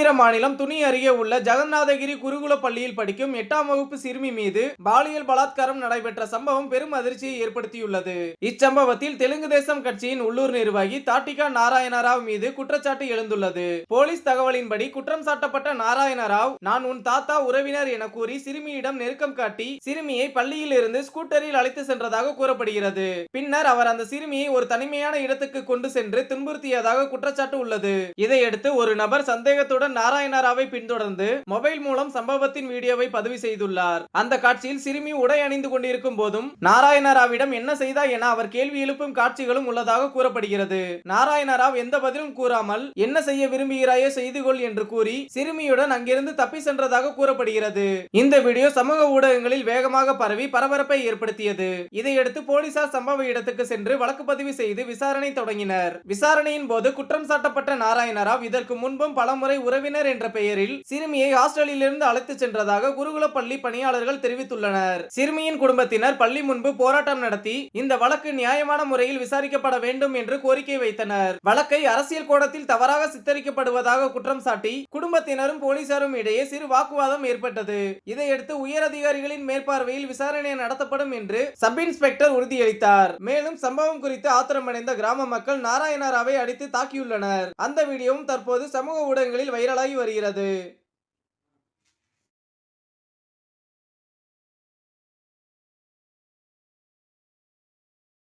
ஆந்திர மாநிலம் துணி அருகே உள்ள ஜெகநாதகிரி குருகுல பள்ளியில் படிக்கும் எட்டாம் வகுப்பு சிறுமி மீது பாலியல் பலாத்காரம் நடைபெற்ற சம்பவம் பெரும் அதிர்ச்சியை ஏற்படுத்தியுள்ளது. இச்சம்பவத்தில் தெலுங்கு தேசம் கட்சியின் உள்ளூர் நிர்வாகி தாட்டிகா நாராயணராவ் மீது குற்றச்சாட்டு எழுந்துள்ளது. போலீஸ் தகவலின்படி குற்றம் சாட்டப்பட்ட நாராயணராவ் நான் உன் தாத்தா உறவினர் என கூறி சிறுமியிடம் நெருக்கம் காட்டி சிறுமியை பள்ளியில் இருந்து ஸ்கூட்டரில் அழைத்து சென்றதாக கூறப்படுகிறது. பின்னர் அவர் அந்த சிறுமியை ஒரு தனிமையான இடத்துக்கு கொண்டு சென்று துன்புறுத்தியதாக குற்றச்சாட்டு உள்ளது. இதையடுத்து ஒரு நபர் சந்தேகத்துடன் நாராயணராவை பின்தொடர்ந்து மொபைல் மூலம் சம்பவத்தின் வீடியோவை பதிவு செய்துள்ளார். அந்த காட்சியில் சிறுமி உடை அணிந்து கொண்டிருக்கும் போதும் நாராயணராவிடம் என்ன செய்தா என அவர் கேள்வி எழுப்பும் காட்சிகளும் உள்ளதாக கூறப்படுகிறது. நாராயணராவ் எந்த பதிலும் கூறாமல் என்ன செய்ய விரும்புகிறாயோ செய்து கொள் என்று கூறி சிறுமியுடன் அங்கிருந்து தப்பி சென்றதாக கூறப்படுகிறது. இந்த வீடியோ சமூக ஊடகங்களில் வேகமாக பரவி பரபரப்பை ஏற்படுத்தியது. இதையடுத்து போலீசார் சம்பவ இடத்துக்கு சென்று வழக்கு பதிவு செய்து விசாரணை தொடங்கினர். விசாரணையின் போது குற்றம் சாட்டப்பட்ட நாராயணராவ் இதற்கு முன்பும் பலமுறை உறவு உறவினர் என்ற பெயரில் சிறுமியை ஹாஸ்டலிலிருந்து அழைத்து சென்றதாக குருகுல பள்ளி பணியாளர்கள் தெரிவித்துள்ளனர். சிறுமியின் குடும்பத்தினர் பள்ளி முன்பு போராட்டம் நடத்தி இந்த வழக்கு நியாயமான முறையில் விசாரிக்கப்பட வேண்டும் என்று கோரிக்கை வைத்தனர். வழக்கை அரசியல் கோணத்தில் தவறாக சித்தரிக்கப்படுவதாக குற்றம் சாட்டி குடும்பத்தினரும் போலீசாரும் இடையே சிறு வாக்குவாதம் ஏற்பட்டது. இதையடுத்து உயரதிகாரிகளின் மேற்பார்வையில் விசாரணை நடத்தப்படும் என்று சப் இன்ஸ்பெக்டர் உறுதியளித்தார். மேலும் சம்பவம் குறித்து ஆத்திரமடைந்த கிராம மக்கள் நாராயணராவை அடித்து தாக்கியுள்ளனர். அந்த வீடியோவும் தற்போது சமூக ஊடகங்களில் வைரலாகி வருகிறது.